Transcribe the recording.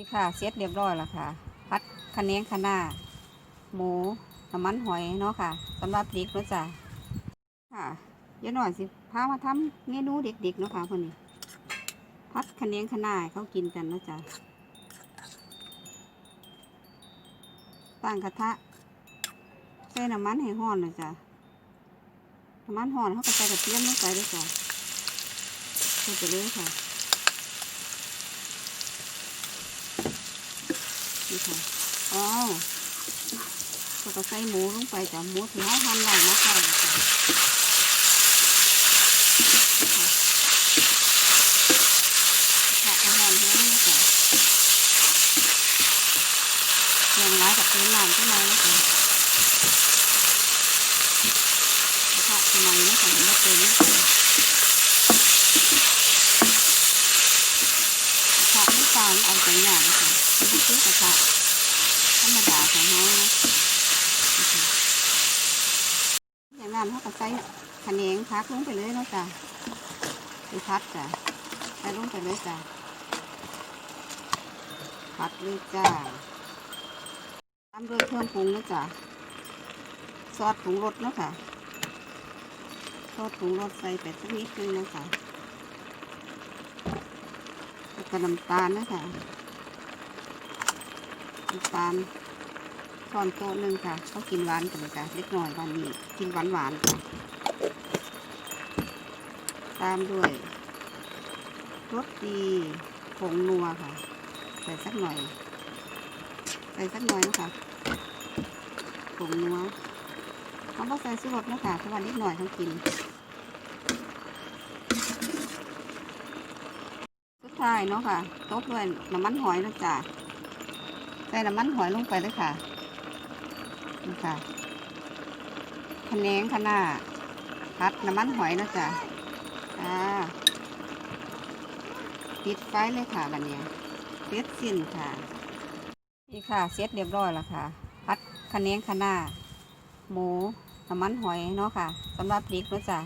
นี่ค่ะเสร็จเรียบร้อยแล้วค่ะ พัดคะแนงคะน้าหมูน้ำมันหอยเนาะค่ะสำหรับพริกเนาะจ้ะค่ะเดี๋ยวหน่อยสิพามาทำเมนูเด็กๆเนาะค่ะคนนี้พัดคะแนงคะน้าเขากินกันเนาะจ้ะตั้งกระทะใส่น้ำมันให้ห้อนเลยจ้ะน้ำมันห้อนเขาก็ใส่กระเทียมลงไปด้วยจ้ะใส่ไปเลยค่ะ นี่ค่ะอ๋อเราก็ใส่หมูลงไปจ้ะหมูที่เราหั่นไว้นะค่ะอาหารแห้งนะจ๊ะเรียงร้ายกับเทียมน้ำก็มาแล้วจ้ะกระทะทำไมนะคะไม่เต็มนะจ๊ะกระทะไม่ฟางเอาใจหยาบนะ คะไม่ต้องซื้อกระทะธรรมดาของเขานะอย่างนั้นเขาก็ใส่ขนงพักลงไปเลยเนาะจ้ะไปพัดจ้ะใส่ลงไปเลยจ้ะพัดเลยจ้าตามด้วยเครื่องปรุงนะจ้ะซอสปรุงรสเนาะค่ะซอสปรุงรสใส่ไปสักนิดนึงนะค่ะแล้วก็น้ำตาลนะค่ะ น้ำตาลช้อนโต๊ะหนึ่งค่ะเขากินหวานกันจ้ะเล็กน้อยวันนี้กินหวานหวานค่ะตามด้วยรสดีผงนัวค่ะ ใส่สักหน่อย ใส่สักหน่อยนะคะผงนัวเขาก็ใส่สุรสนะคะเพราะว่านิดหน่อยเขากิน สุดท้ายเนาะค่ะต๊ะด้วยน้ำมันหอยนะจ๊ะ ใส่น้ำมันหอยลงไปเลยค่ะนี่ค่ะคะแนงคะน้าพัดน้ำมันหอยนะจ๊ะอ่าปิดไฟเลยค่ะบันเนี้ยเสร็จสิ้นค่ะนี่ค่ะเสร็จเรียบร้อยแล้วค่ะ พัดคะแนงคะน้าหมูน้ำมันหอยเนาะค่ะสำหรับพริกนะจ๊ะ